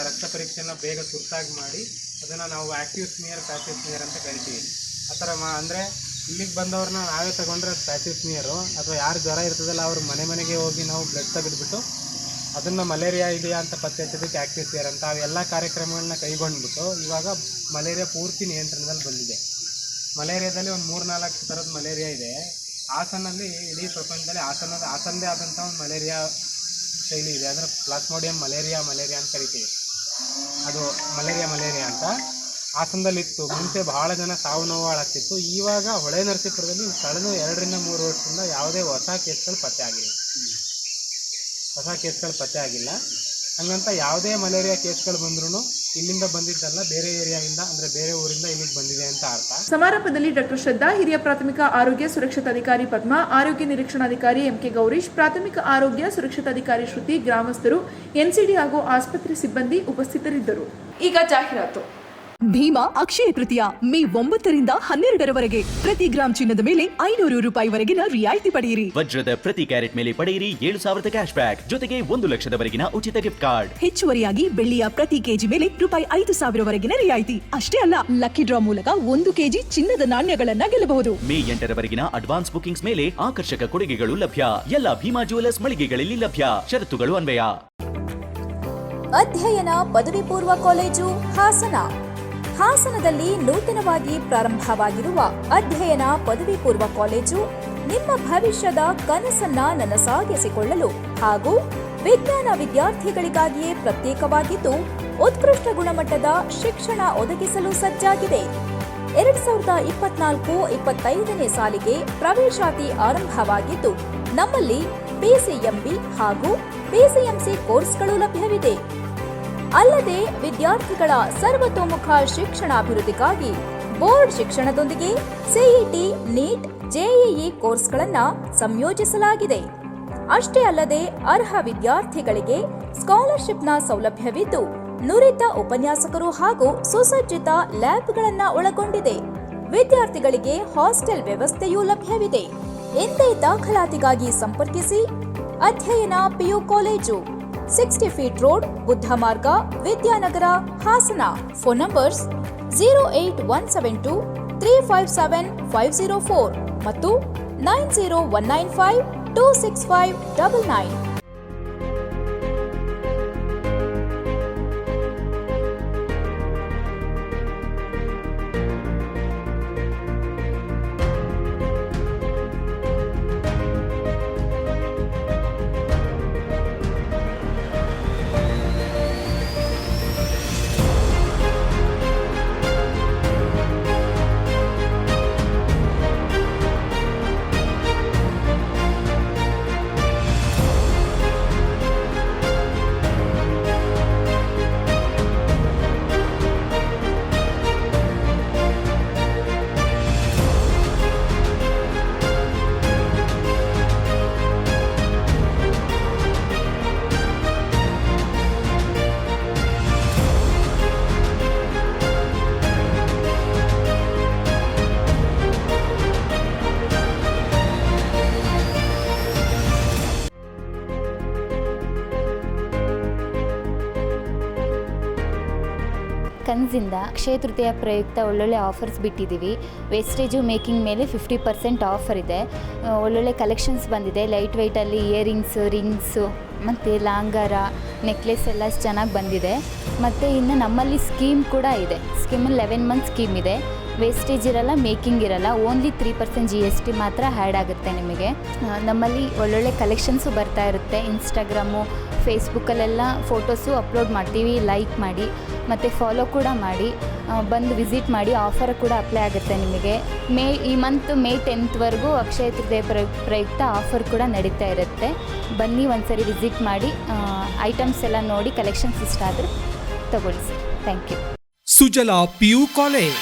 ರಕ್ತ ಪರೀಕ್ಷೆನ ಬೇಗ ತುರ್ತಾಗಿ ಮಾಡಿ ಅದನ್ನು ನಾವು ಆ್ಯಕ್ಟಿವ್ ಸ್ಮಿಯರ್ ಪ್ಯಾಸಿವ್ ಸ್ಮಿಯರ್ ಅಂತ ಕರಿತೀವಿ. ಆ ಥರ ಮಾ ಅಂದರೆ ಇಲ್ಲಿಗೆ ಬಂದವ್ರನ್ನ ನಾವೇ ತಗೊಂಡ್ರೆ ಪ್ಯಾಸಿವ್ ಸ್ಮಿಯರು ಅಥವಾ ಯಾರು ಜ್ವರ ಇರ್ತದಲ್ಲ ಅವ್ರ ಮನೆ ಮನೆಗೆ ಹೋಗಿ ನಾವು ಬ್ಲಡ್ ತೆಗೆದುಬಿಟ್ಟು ಅದನ್ನು ಮಲೇರಿಯಾ ಇದೆಯಾ ಅಂತ ಪತ್ತೆ ಹಚ್ಚೋದಕ್ಕೆ ಆ್ಯಕ್ಟಿವ್ ಸ್ಮಿಯರ್ ಅಂತ ಅವೆಲ್ಲ ಕಾರ್ಯಕ್ರಮಗಳನ್ನ ಕೈಗೊಂಡ್ಬಿಟ್ಟು ಇವಾಗ ಮಲೇರಿಯಾ ಪೂರ್ತಿ ನಿಯಂತ್ರಣದಲ್ಲಿ ಬಂದಿದೆ. ಮಲೇರಿಯಾದಲ್ಲಿ ಒಂದು ಮೂರು ನಾಲ್ಕು ಥರದ ಮಲೇರಿಯಾ ಇದೆ. ಹಾಸನಲ್ಲಿ, ಇಡೀ ಪ್ರಪಂಚದಲ್ಲಿ ಹಾಸನದ ಹಾಸನದೇ ಆದಂಥ ಒಂದು ಮಲೇರಿಯಾ ಶೈಲಿ ಇದೆ. ಅಂದರೆ ಪ್ಲಾಸ್ಮೋಡಿಯಂ ಮಲೇರಿಯಾ ಮಲೇರಿಯಾ ಅಂತ ಕರಿತೀವಿ. ಅದು ಮಲೇರಿಯಾ ಮಲೇರಿಯಾ ಅಂತ. ಹಾಸನದಲ್ಲಿತ್ತು. ಮುಂಚೆ ಬಹಳ ಜನ ಸಾವು ನೋವುಗಳಾಗ್ತಿತ್ತು ಇವಾಗ ಹೊಳೆ ನರಸೀಪುರದಲ್ಲಿ ಕಳೆದ ಎರಡರಿಂದ ಮೂರು ವರ್ಷದಿಂದ ಯಾವುದೇ ಹೊಸ ಕೇಸ್ಗಳು ಪತ್ತೆ ಆಗಿಲ್ಲ. ಹೊಸ ಕೇಸ್ಗಳು ಪತ್ತೆ ಆಗಿಲ್ಲ. ಹಂಗಂತ ಯಾವುದೇ ಮಲೇರಿಯಾ ಕೇಸ್ಗಳು ಬಂದ್ರೂ ಇಲ್ಲಿಂದ ಬಂದಿದ್ದಲ್ಲ, ಬೇರೆ ಏರಿಯಾದಿಂದ, ಅಂದ್ರೆ ಬೇರೆ ಊರಿಂದ ಇಲ್ಲಿಗೆ ಬಂದಿದೆ ಅಂತ ಅರ್ಥ. ಸಮಾರಂಭದಲ್ಲಿ ಡಾಕ್ಟರ್ ಶ್ರದ್ಧಾ, ಹಿರಿಯ ಪ್ರಾಥಮಿಕ ಆರೋಗ್ಯ ಸುರಕ್ಷತಾಧಿಕಾರಿ ಪದ್ಮ, ಆರೋಗ್ಯ ನಿರೀಕ್ಷಣಾಧಿಕಾರಿ ಎಂಕೆ ಗೌರೀಶ್, ಪ್ರಾಥಮಿಕ ಆರೋಗ್ಯ ಸುರಕ್ಷತಾಧಿಕಾರಿ ಶ್ರುತಿ, ಗ್ರಾಮಸ್ಥರು ಎನ್ಸಿಡಿ ಹಾಗೂ ಆಸ್ಪತ್ರೆ ಸಿಬ್ಬಂದಿ ಉಪಸ್ಥಿತರಿದ್ದರು. ಈಗ ಜಾಹೀರಾತು. ಭೀಮಾ ಅಕ್ಷಯ ತೃತೀಯ ಮೇ ಒಂಬತ್ತರಿಂದ ಹನ್ನೆರಡರವರೆಗೆ. ಪ್ರತಿ ಗ್ರಾಮ್ ಚಿನ್ನದ ಮೇಲೆ ಐನೂರು ರೂಪಾಯಿವರೆಗಿನ ರಿಯಾಯಿತಿ ಪಡೆಯಿರಿ. ವಜ್ರದ ಪ್ರತಿ ಕ್ಯಾರೆಟ್ ಮೇಲೆ ಪಡೆಯಿರಿ ಏಳು ಸಾವಿರದ ಕ್ಯಾಶ್ ಬ್ಯಾಕ್. ಜೊತೆಗೆ ಒಂದು ಲಕ್ಷದವರೆಗಿನ ಉಚಿತ ಗಿಫ್ಟ್ ಕಾರ್ಡ್ ಹೆಚ್ಚುವರಿಯಾಗಿ ಬೆಳ್ಳಿಯ ಪ್ರತಿ ಕೆಜಿ ಮೇಲೆ ರೂಪಾಯಿ ಐದು ಸಾವಿರವರೆಗಿನ ರಿಯಾಯಿತಿ. ಅಷ್ಟೇ ಅಲ್ಲ ಲಕ್ಕಿ ಡ್ರಾ ಮೂಲಕ ಒಂದು ಕೆಜಿ ಚಿನ್ನದ ನಾಣ್ಯಗಳನ್ನ ಗೆಲ್ಲಬಹುದು. ಮೇ ಎಂಟರವರೆಗಿನ ಅಡ್ವಾನ್ಸ್ ಬುಕಿಂಗ್ಸ್ ಮೇಲೆ ಆಕರ್ಷಕ ಕೊಡುಗೆಗಳು ಲಭ್ಯ. ಎಲ್ಲ ಭೀಮಾ ಜುವೆಲರ್ಸ್ ಮಳಿಗೆಗಳಲ್ಲಿ ಲಭ್ಯ. ಷರತ್ತುಗಳು ಅನ್ವಯ. ಅಧ್ಯಯನ ಪದವಿ ಪೂರ್ವ ಕಾಲೇಜು ಹಾಸನ. ಹಾಸನದಲ್ಲಿ ನೂತನವಾಗಿ ಪ್ರಾರಂಭವಾಗಿರುವ ಅಧ್ಯಯನ ಪದವಿ ಪೂರ್ವ ಕಾಲೇಜು ನಿಮ್ಮ ಭವಿಷ್ಯದ ಕನಸನ್ನ ನನಸಾಗಿಸಿಕೊಳ್ಳಲು ಹಾಗೂ ವಿಜ್ಞಾನ ವಿದ್ಯಾರ್ಥಿಗಳಿಗಾಗಿಯೇ ಪ್ರತ್ಯೇಕವಾಗಿದ್ದು ಉತ್ಕೃಷ್ಟ ಗುಣಮಟ್ಟದ ಶಿಕ್ಷಣ ಒದಗಿಸಲು ಸಜ್ಜಾಗಿದೆ. ಎರಡ್ ಸಾವಿರದ ಇಪ್ಪತ್ನಾಲ್ಕು ಇಪ್ಪತ್ತೈದನೇ ಸಾಲಿಗೆ ಪ್ರವೇಶಾತಿ ಆರಂಭವಾಗಿದ್ದು ನಮ್ಮಲ್ಲಿ ಪಿಸಿಎಂಬಿ ಹಾಗೂ ಪಿಸಿಎಂಸಿ ಕೋರ್ಸ್ಗಳು ಲಭ್ಯವಿದೆ. ಅಲ್ಲದೆ ವಿದ್ಯಾರ್ಥಿಗಳ ಸರ್ವತೋಮುಖ ಶಿಕ್ಷಣಾಭಿವೃದ್ಧಿಗಾಗಿ ಬೋರ್ಡ್ ಶಿಕ್ಷಣದೊಂದಿಗೆ ಸಿಇಟಿ ನೀಟ್ ಜೆಇಇ ಕೋರ್ಸ್ಗಳನ್ನು ಸಂಯೋಜಿಸಲಾಗಿದೆ. ಅಷ್ಟೇ ಅಲ್ಲದೆ ಅರ್ಹ ವಿದ್ಯಾರ್ಥಿಗಳಿಗೆ ಸ್ಕಾಲರ್ಶಿಪ್ನ ಸೌಲಭ್ಯವಿದ್ದು ನುರಿತ ಉಪನ್ಯಾಸಕರು ಹಾಗೂ ಸುಸಜ್ಜಿತ ಲ್ಯಾಬ್ಗಳನ್ನು ಒಳಗೊಂಡಿದೆ. ವಿದ್ಯಾರ್ಥಿಗಳಿಗೆ ಹಾಸ್ಟೆಲ್ ವ್ಯವಸ್ಥೆಯೂ ಲಭ್ಯವಿದೆ. ಎಂದೇ ದಾಖಲಾತಿಗಾಗಿ ಸಂಪರ್ಕಿಸಿ ಅಧ್ಯಯನ PU college. Sixty feet road, Buddha Marga, Vidyanagar, Hassan. Phone numbers zero eight one seven two three five seven five zero four ಮತ್ತು nine zero one nine five two six five double nine ಕನ್ಸಿಂದ Akshaya Tritiya ಪ್ರಯುಕ್ತ ಒಳ್ಳೊಳ್ಳೆ offers ಬಿಟ್ಟಿದ್ದೀವಿ. Wastage making ಮೇಲೆ fifty percent offer ಇದೆ. ಒಳ್ಳೊಳ್ಳೆ collections ಬಂದಿದೆ. Light ವೆಯ್ಟಲ್ಲಿ earrings, rings ಮತ್ತು ಲಾಂಗಾರ, necklace ಎಲ್ಲ ಚೆನ್ನಾಗಿ ಬಂದಿದೆ. ಮತ್ತು ಇನ್ನು ನಮ್ಮಲ್ಲಿ ಸ್ಕೀಮ್ ಕೂಡ ಇದೆ. ಸ್ಕೀಮಲ್ಲಿ ಲೆವೆನ್ ಮಂತ್ ಸ್ಕೀಮ್ ಇದೆ. ವೇಸ್ಟೇಜ್ ಇರಲ್ಲ ಮೇಕಿಂಗ್ ಇರಲ್ಲ only three percent G S T ಮಾತ್ರ ಹ್ಯಾಡ್ ಆಗುತ್ತೆ ನಿಮಗೆ. ನಮ್ಮಲ್ಲಿ ಒಳ್ಳೊಳ್ಳೆ ಕಲೆಕ್ಷನ್ಸು ಬರ್ತಾ ಇರುತ್ತೆ. ಇನ್ಸ್ಟಾಗ್ರಾಮು ಫೇಸ್ಬುಕ್ಕಲ್ಲೆಲ್ಲ ಫೋಟೋಸು ಅಪ್ಲೋಡ್ ಮಾಡ್ತೀವಿ ಲೈಕ್ ಮಾಡಿ, ಮತ್ತು ಫಾಲೋ ಕೂಡ ಮಾಡಿ ಬಂದು ವಿಸಿಟ್ ಮಾಡಿ ಆಫರ್ ಕೂಡ ಅಪ್ಲೈ ಆಗುತ್ತೆ ನಿಮಗೆ. ಮೇ ಈ ಮಂತ್ ಮೇ ಟೆಂತ್ವರೆಗೂ ಅಕ್ಷಯ ತೃತೀಯ ಪ್ರ, ಪ್ರಯುಕ್ತ ಆಫರ್ ಕೂಡ ನಡೀತಾ ಇರುತ್ತೆ. ಬನ್ನಿ ಒಂದ್ಸರಿ ವಿಸಿಟ್ ಮಾಡಿ ಐಟಮ್ಸ್ ಎಲ್ಲ ನೋಡಿ ಕಲೆಕ್ಷನ್ಸ್ ಇಷ್ಟ ಆದರೆ ತಗೊಳ್ಳಿ sir thank you Sujala PU college.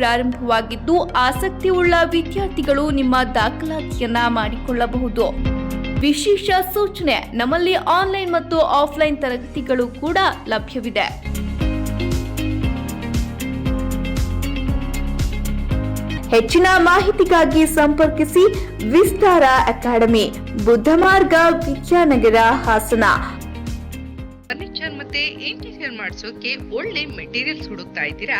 ಪ್ರಾರಂಭವಾಗಿದ್ದು ಆಸಕ್ತಿಯುಳ್ಳ ವಿದ್ಯಾರ್ಥಿಗಳು ನಿಮ್ಮ ದಾಖಲಾತಿಯನ್ನ ಮಾಡಿಕೊಳ್ಳಬಹುದು. ವಿಶೇಷ ಸೂಚನೆ ನಮ್ಮಲ್ಲಿ ಆನ್ಲೈನ್ ಮತ್ತು ಆಫ್ಲೈನ್ ತರಗತಿಗಳು ಕೂಡ ಲಭ್ಯವಿದೆ. ಹೆಚ್ಚಿನ ಮಾಹಿತಿಗಾಗಿ ಸಂಪರ್ಕಿಸಿ ವಿಸ್ತಾರ ಅಕಾಡೆಮಿ, ಬುದ್ಧಮಾರ್ಗ ವಿದ್ಯಾನಗರ ಹಾಸನ. ಫರ್ನಿಚರ್ ಮತ್ತೆ ಇಂಟೀರಿಯರ್ ಮಾಡಿಸೋಕೆ ಒಳ್ಳೆ ಮೆಟೀರಿಯಲ್ಸ್ ಹುಡುಕ್ತಾ ಇದ್ದೀರಾ?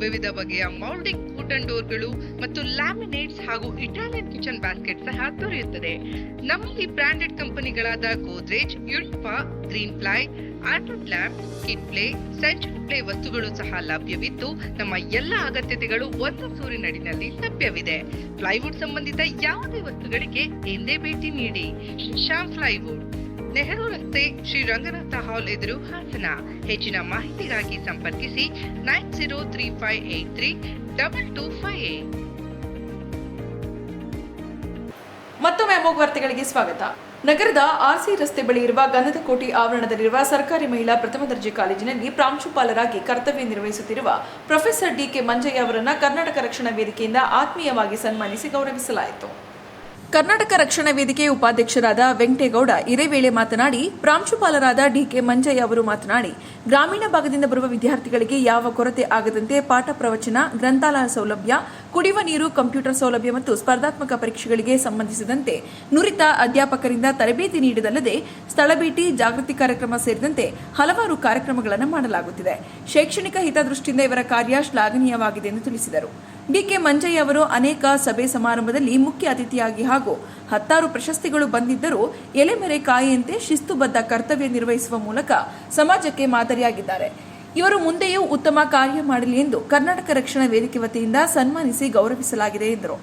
ವಿವಿಧ ಬಗೆಯ ಮೌಲ್ಡಿಂಗ್ ವುಡನ್ ಡೋರ್ಗಳು ಮತ್ತು ಲ್ಯಾಮಿನೇಟ್ಸ್ ಹಾಗೂ ಇಟಾಲಿಯನ್ ಕಿಚನ್ ಬ್ಯಾಸ್ಕೆಟ್ ಸಹ ದೊರೆಯುತ್ತದೆ. ನಮ್ಮಲ್ಲಿ ಬ್ರಾಂಡೆಡ್ ಕಂಪನಿಗಳಾದ ಗೋದ್ರೇಜ್ ಯುಡ್ಪಾ ಗ್ರೀನ್ ಫ್ಲೈ ಆಟೋಟ್ ಲ್ಯಾಬ್ ಕಿಟ್ ಪ್ಲೇ ಸೆಂಚುರಿ ಪ್ಲೇ ವಸ್ತುಗಳು ಸಹ ಲಭ್ಯವಿದ್ದು ನಮ್ಮ ಎಲ್ಲ ಅಗತ್ಯತೆಗಳು ಒಂದು ಸೂರಿನಡಿನಲ್ಲಿ ಲಭ್ಯವಿದೆ. ಪ್ಲೈವುಡ್ ಸಂಬಂಧಿತ ಯಾವುದೇ ವಸ್ತುಗಳಿಗೆ ಎಂದೇ ಭೇಟಿ ನೀಡಿ. ಶ್ಯಾಮ್ ಪ್ಲೈವುಡ್ ನೆಹರು ರಸ್ತೆ ಶ್ರೀ ರಂಗನಾಥ ಹಾಲ್ ಎದುರು ಹಾಸನ. ಹೆಚ್ಚಿನ ಮಾಹಿತಿಗಾಗಿ ಸಂಪರ್ಕಿಸಿ nine zero three five eight three double two five eight. ಮತ್ತೊಮ್ಮೆ ವಾರ್ತೆಗಳಿಗೆ ಸ್ವಾಗತ. ನಗರದ ಆರ್ಸಿ ರಸ್ತೆ ಬಳಿ ಇರುವ ಗಂಧದ ಕೋಟಿ ಆವರಣದಲ್ಲಿರುವ ಸರ್ಕಾರಿ ಮಹಿಳಾ ಪ್ರಥಮ ದರ್ಜೆ ಕಾಲೇಜಿನಲ್ಲಿ ಪ್ರಾಂಶುಪಾಲರಾಗಿ ಕರ್ತವ್ಯ ನಿರ್ವಹಿಸುತ್ತಿರುವ ಪ್ರೊಫೆಸರ್ ಡಿಕೆ ಮಂಜಯ್ಯ ಅವರನ್ನು ಕರ್ನಾಟಕ ರಕ್ಷಣಾ ವೇದಿಕೆಯಿಂದ ಆತ್ಮೀಯವಾಗಿ ಸನ್ಮಾನಿಸಿ ಗೌರವಿಸಲಾಯಿತು. ಕರ್ನಾಟಕ ರಕ್ಷಣಾ ವೇದಿಕೆ ಉಪಾಧ್ಯಕ್ಷರಾದ ವೆಂಕಟೇಗೌಡ ಇದೇ ವೇಳೆ ಮಾತನಾಡಿ, ಪ್ರಾಂಶುಪಾಲರಾದ ಡಿಕೆ ಮಂಜಯ್ಯ ಅವರು ಮಾತನಾಡಿ, ಗ್ರಾಮೀಣ ಭಾಗದಿಂದ ಬರುವ ವಿದ್ಯಾರ್ಥಿಗಳಿಗೆ ಯಾವ ಕೊರತೆ ಆಗದಂತೆ ಪಾಠ ಪ್ರವಚನ, ಗ್ರಂಥಾಲಯ ಸೌಲಭ್ಯ, ಕುಡಿಯುವ ನೀರು, ಕಂಪ್ಯೂಟರ್ ಸೌಲಭ್ಯ ಮತ್ತು ಸ್ಪರ್ಧಾತ್ಮಕ ಪರೀಕ್ಷೆಗಳಿಗೆ ಸಂಬಂಧಿಸಿದಂತೆ ನುರಿತ ಅಧ್ಯಾಪಕರಿಂದ ತರಬೇತಿ ನೀಡಿದಲ್ಲದೆ ಸ್ಥಳ ಭೇಟಿ, ಜಾಗೃತಿ ಕಾರ್ಯಕ್ರಮ ಸೇರಿದಂತೆ ಹಲವಾರು ಕಾರ್ಯಕ್ರಮಗಳನ್ನು ಮಾಡಲಾಗುತ್ತಿದೆ. ಶೈಕ್ಷಣಿಕ ಹಿತದೃಷ್ಟಿಯಿಂದ ಇವರ ಕಾರ್ಯ ಶ್ಲಾಘನೀಯವಾಗಿದೆ ಎಂದು ತಿಳಿಸಿದರು. ಡಿಕೆ ಮಂಜಯ್ಯ ಅವರು ಅನೇಕ ಸಭೆ ಸಮಾರಂಭದಲ್ಲಿ ಮುಖ್ಯ ಅತಿಥಿಯಾಗಿ ಹಾಗೂ ಹತ್ತಾರು ಪ್ರಶಸ್ತಿಗಳು ಬಂದಿದ್ದರೂ ಎಲೆಮೆರೆ ಕಾಯಿಯಂತೆ ಶಿಸ್ತುಬದ್ಧ ಕರ್ತವ್ಯ ನಿರ್ವಹಿಸುವ ಮೂಲಕ ಸಮಾಜಕ್ಕೆ ಮಾದರಿಯಾಗಿದ್ದಾರೆ. ಇವರು ಮುಂದೆಯೂ ಉತ್ತಮ ಕಾರ್ಯ ಮಾಡಲಿ ಎಂದು ಕರ್ನಾಟಕ ರಕ್ಷಣಾ ವೇದಿಕೆ ವತಿಯಿಂದ ಸನ್ಮಾನಿಸಿ ಗೌರವಿಸಲಾಗಿದೆ ಎಂದರು.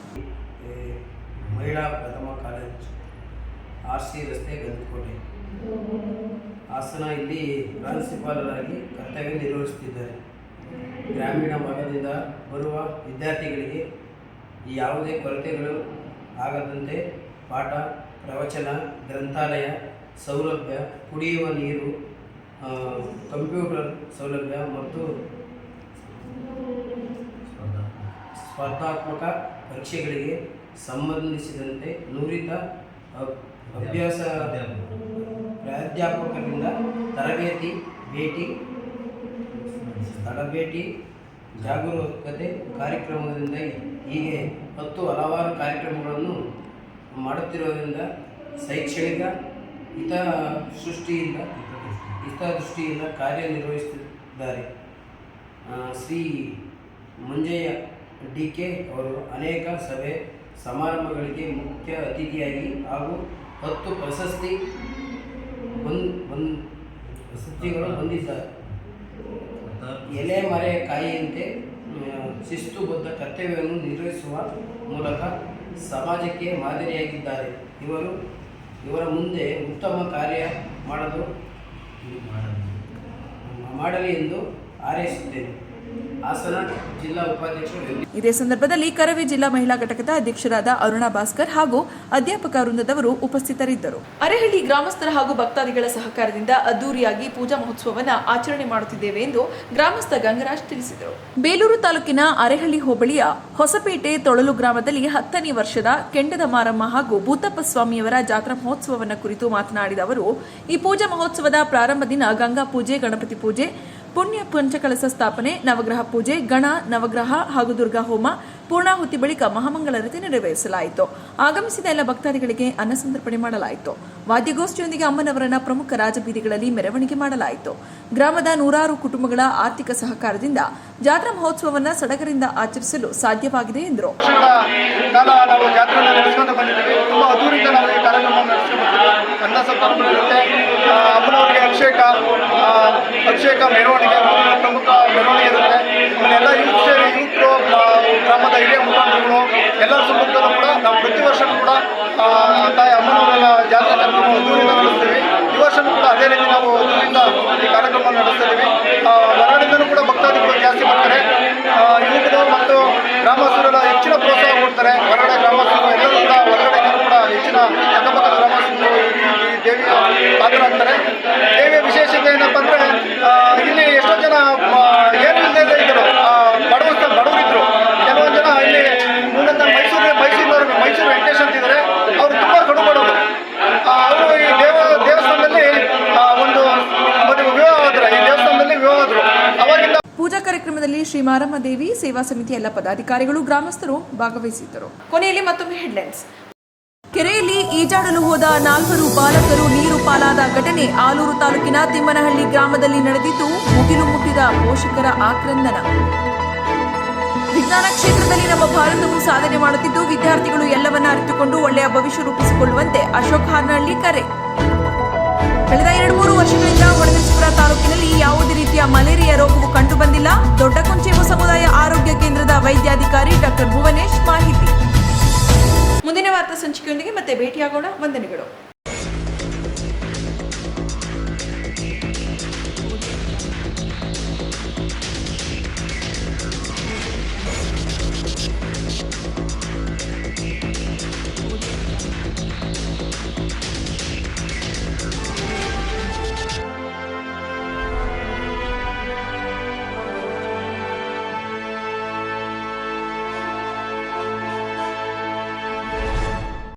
ಮಹಿಳಾ ಕಾಲೇಜ್, ಆರ್ ರಸ್ತೆ ಗಂಧಕೋಟೆ ಹಾಸನ ಇಲ್ಲಿ ಪ್ರಾನ್ಸಿಪಾಲರಾಗಿ ಕರ್ತವ್ಯ ನಿರ್ವಹಿಸುತ್ತಿದ್ದಾರೆ. ಗ್ರಾಮೀಣ ಭಾಗದಿಂದ ಬರುವ ವಿದ್ಯಾರ್ಥಿಗಳಿಗೆ ಯಾವುದೇ ಕೊರತೆಗಳು ಆಗದಂತೆ ಪಾಠ ಪ್ರವಚನ ಗ್ರಂಥಾಲಯ ಸೌಲಭ್ಯ ಕುಡಿಯುವ ನೀರು ಕಂಪ್ಯೂಟರ್ ಸೌಲಭ್ಯ ಮತ್ತು ಸ್ಪರ್ಧಾತ್ಮಕ ಪರೀಕ್ಷೆಗಳಿಗೆ ಸಂಬಂಧಿಸಿದಂತೆ ನುರಿತ ಅಭ್ಯಾಸ ಪ್ರಾಧ್ಯಾಪಕರಿಂದ ತರಬೇತಿ ಭೇಟಿ ತರಬೇತಿ ಜಾಗರೂಕತೆ ಕಾರ್ಯಕ್ರಮದಿಂದ ಹೀಗೆ ಹತ್ತು ಹಲವಾರು ಕಾರ್ಯಕ್ರಮಗಳನ್ನು ಮಾಡುತ್ತಿರೋದ್ರಿಂದ ಶೈಕ್ಷಣಿಕ ಹಿತ ಸೃಷ್ಟಿಯಿಂದ ಹಿತದೃಷ್ಟಿಯಿಂದ ಕಾರ್ಯನಿರ್ವಹಿಸುತ್ತಿದ್ದಾರೆ. ಶ್ರೀ ಮುಂಜಯ್ಯ ಡಿ ಕೆ ಅವರು ಅನೇಕ ಸಭೆ ಸಮಾರಂಭಗಳಿಗೆ ಮುಖ್ಯ ಅತಿಥಿಯಾಗಿ ಹಾಗೂ ಹತ್ತು ಪ್ರಶಸ್ತಿ ಬಂದ್ ಬಂದ್ ಪ್ರಶಸ್ತಿಗಳು ಬಂದಿದ್ದಾರೆ. ಎಲೆ ಮರೆ ಕಾಯಿಯಂತೆ ಶಿಸ್ತುಬದ್ಧ ಕರ್ತವ್ಯವನ್ನು ನಿರ್ವಹಿಸುವ ಮೂಲಕ ಸಮಾಜಕ್ಕೆ ಮಾದರಿಯಾಗಿದ್ದಾರೆ. ಇವರು ಇವರ ಮುಂದೆ ಉತ್ತಮ ಕಾರ್ಯ ಮಾಡಲು. ಮಾಡಲಿ ಎಂದು ಹಾರೈಸುತ್ತೇನೆ. ಇದೇ ಸಂದರ್ಭದಲ್ಲಿ ಕರವೇ ಜಿಲ್ಲಾ ಮಹಿಳಾ ಘಟಕದ ಅಧ್ಯಕ್ಷರಾದ ಅರುಣಾ ಭಾಸ್ಕರ್ ಹಾಗೂ ಅಧ್ಯಾಪಕ ವೃಂದದವರು ಉಪಸ್ಥಿತರಿದ್ದರು. ಅರೆಹಳ್ಳಿ ಗ್ರಾಮಸ್ಥರ ಹಾಗೂ ಭಕ್ತಾದಿಗಳ ಸಹಕಾರದಿಂದ ಅದ್ದೂರಿಯಾಗಿ ಪೂಜಾ ಮಹೋತ್ಸವವನ್ನು ಆಚರಣೆ ಮಾಡುತ್ತಿದ್ದೇವೆ ಎಂದು ಗ್ರಾಮಸ್ಥ ಗಂಗರಾಜ್ ತಿಳಿಸಿದರು. ಬೇಲೂರು ತಾಲೂಕಿನ ಅರೆಹಳ್ಳಿ ಹೋಬಳಿಯ ಹೊಸಪೇಟೆ ತೊಳಲು ಗ್ರಾಮದಲ್ಲಿ ಹತ್ತನೇ ವರ್ಷದ ಕೆಂಡದ ಮಾರಮ್ಮ ಹಾಗೂ ಭೂತಪ್ಪ ಸ್ವಾಮಿಯವರ ಜಾತ್ರಾ ಮಹೋತ್ಸವವನ್ನು ಕುರಿತು ಮಾತನಾಡಿದ ಅವರು, ಈ ಪೂಜಾ ಮಹೋತ್ಸವದ ಪ್ರಾರಂಭ ದಿನ ಗಂಗಾ ಪೂಜೆ, ಗಣಪತಿ ಪೂಜೆ ಪುಣ್ಯ ಪಂಚಕಳಸ ಸ್ಥಾಪನೆ ನವಗ್ರಹ ಪೂಜೆ ಗಣ ನವಗ್ರಹ ಹಾಗೂ ದುರ್ಗಾ ಹೋಮ ಪೂರ್ಣಾಹುತಿ ಬಳಿಕ ಮಹಾಮಂಗಳಾರತಿ ನೆರವೇರಿಸಲಾಯಿತು. ಆಗಮಿಸಿದ ಎಲ್ಲ ಭಕ್ತಾದಿಗಳಿಗೆ ಅನ್ನ ಸಂತರ್ಪಣೆ ಮಾಡಲಾಯಿತು. ವಾದ್ಯಗೋಷ್ಠಿಯೊಂದಿಗೆ ಅಮ್ಮನವರನ್ನ ಪ್ರಮುಖ ರಾಜಬೀದಿಗಳಲ್ಲಿ ಮೆರವಣಿಗೆ ಮಾಡಲಾಯಿತು. ಗ್ರಾಮದ ನೂರಾರು ಕುಟುಂಬಗಳ ಆರ್ಥಿಕ ಸಹಕಾರದಿಂದ ಜಾತ್ರಾ ಮಹೋತ್ಸವವನ್ನ ಸಡಗರಿಂದ ಆಚರಿಸಲು ಸಾಧ್ಯವಾಗಿದೆ ಎಂದರು. ಅಭಿಷೇಕ ಅಭಿಷೇಕ, ಮೆರವಣಿಗೆ, ಪ್ರಮುಖ ಮೆರವಣಿಗೆ ಇರುತ್ತೆ ಎಲ್ಲ ಯೂತ್ ಸೇರಿ ಯೂತ್ರು ಆ, ಗ್ರಾಮದ ಹಿರಿಯ ಎಲ್ಲರ ಸಮ್ಮುಖದಲ್ಲೂ ಕೂಡ ನಾವು ಪ್ರತಿ ವರ್ಷವೂ ಕೂಡ ತಾಯಿ ಅಮ್ಮನವರೆಲ್ಲ ಜಾತ್ರೆ ಕಾರ್ಯಕ್ರಮ ಅದ್ದೂರಿಂದ ನಡೆಸ್ತೀವಿ. ಈ ವರ್ಷವೂ ಕೂಡ ಅದೇ ರೀತಿ ನಾವು ಅದ್ದೂರಿಂದ ಈ ಕಾರ್ಯಕ್ರಮ ನಡೆಸ್ತಾ ಇದ್ದೀವಿ ಹೊರಗಡೆಯಿಂದಲೂ ಕೂಡ ಭಕ್ತಾದಿಗಳು ಜಾಸ್ತಿ ಬರ್ತಾರೆ. ಯುವಕರು ಮತ್ತು ಗ್ರಾಮಸ್ಥರೆಲ್ಲ ಹೆಚ್ಚಿನ ಪ್ರೋತ್ಸಾಹ ಕೊಡ್ತಾರೆ ಹೊರಗಡೆ ಗ್ರಾಮಸ್ಥರು ಎಲ್ಲರೂ ಕೂಡ ಹೊರಗಡೆಯಿಂದ ಕೂಡ ಹೆಚ್ಚಿನ ಅಕ್ಕಪಕ್ಕದ ಗ್ರಾಮಸ್ಥರು ಈ ಈ ದೇವಿಯ ಪಾತ್ರರಾಗ್ತಾರೆ ದೇವಿಯ ವಿಶೇಷತೆ ಏನಪ್ಪ ಅಂದರೆ ಇಲ್ಲಿ ಎಷ್ಟೋ ಜನ ಮ, ಏನು ಇಲ್ಲದೆ ಇದ್ದರು ಬಡವ ಬಡವರಿದ್ದರು ಕೆಲವೊಂದು ಜನ ಇಲ್ಲಿ ಮೂಲತಃ ಮೈಸೂರು ಮೈಸೂರಿನವರು ಮೈಸೂರು ವೆಂಕಟೇಶ್ ಅಂತಿದ್ದಾರೆ ಅವರು ತುಂಬ ಕಡು ಬಡವರು ಅವರು ಈ ದೇವ ದೇವಸ್ಥಾನದಲ್ಲಿ ಆ, ಒಂದು ಮದುವೆ ವಿವಾಹ ಆದ್ರೆ ಈ ದೇವಸ್ಥಾನದಲ್ಲಿ ವಿವಾಹ ಆದರು ಕಾರ್ಯಕ್ರಮದಲ್ಲಿ ಶ್ರೀ ಮಾರಮ್ಮ ದೇವಿ ಸೇವಾ ಸಮಿತಿ ಎಲ್ಲ ಪದಾಧಿಕಾರಿಗಳು, ಗ್ರಾಮಸ್ಥರು ಭಾಗವಹಿಸಿದ್ದರು. ಕೊನೆಯಲ್ಲಿ ಮತ್ತೊಮ್ಮೆ ಹೆಡ್ಲೈನ್ಸ್ ಕೆರೆಯಲ್ಲಿ ಈಜಾಡಲು ಹೋದ ನಾಲ್ವರು ಬಾಲಕರು ನೀರು ಪಾಲಾದ ಘಟನೆ ಆಲೂರು ತಾಲೂಕಿನ ತಿಮ್ಮನಹಳ್ಳಿ ಗ್ರಾಮದಲ್ಲಿ ನಡೆದಿದ್ದು, ಮುಗಿಲು ಮುಟ್ಟಿದ ಪೋಷಕರ ಆಕ್ರಂದನ. ವಿಜ್ಞಾನ ಕ್ಷೇತ್ರದಲ್ಲಿ ನಮ್ಮ ಭಾರತವು ಸಾಧನೆ ಮಾಡುತ್ತಿದ್ದು, ವಿದ್ಯಾರ್ಥಿಗಳು ಎಲ್ಲವನ್ನ ಅರಿತುಕೊಂಡು ಒಳ್ಳೆಯ ಭವಿಷ್ಯ ರೂಪಿಸಿಕೊಳ್ಳುವಂತೆ ಅಶೋಕ್ ಹಾರ್ನಹಳ್ಳಿ ಕರೆ. ಕಳೆದ ಎರಡು ಮೂರು ವರ್ಷಗಳಿಂದ ಹೊಳೆನರಸೀಪುರ ತಾಲೂಕಿನಲ್ಲಿ ಯಾವುದೇ ರೀತಿಯ ಮಲೇರಿಯಾ ರೋಗವು ಕಂಡುಬಂದಿಲ್ಲ. ದೊಡ್ಡಕೊಂಚೇವು ಸಮುದಾಯ ಆರೋಗ್ಯ ಕೇಂದ್ರದ ವೈದ್ಯಾಧಿಕಾರಿ ಡಾಕ್ಟರ್ ಭುವನೇಶ್ ಮಾಹಿತಿ. ಮುಂದಿನ ವಾರ್ತಾ ಸಂಚಿಕೆಯೊಂದಿಗೆ ಮತ್ತೆ ಭೇಟಿಯಾಗೋಣ. ವಂದನೆಗಳು.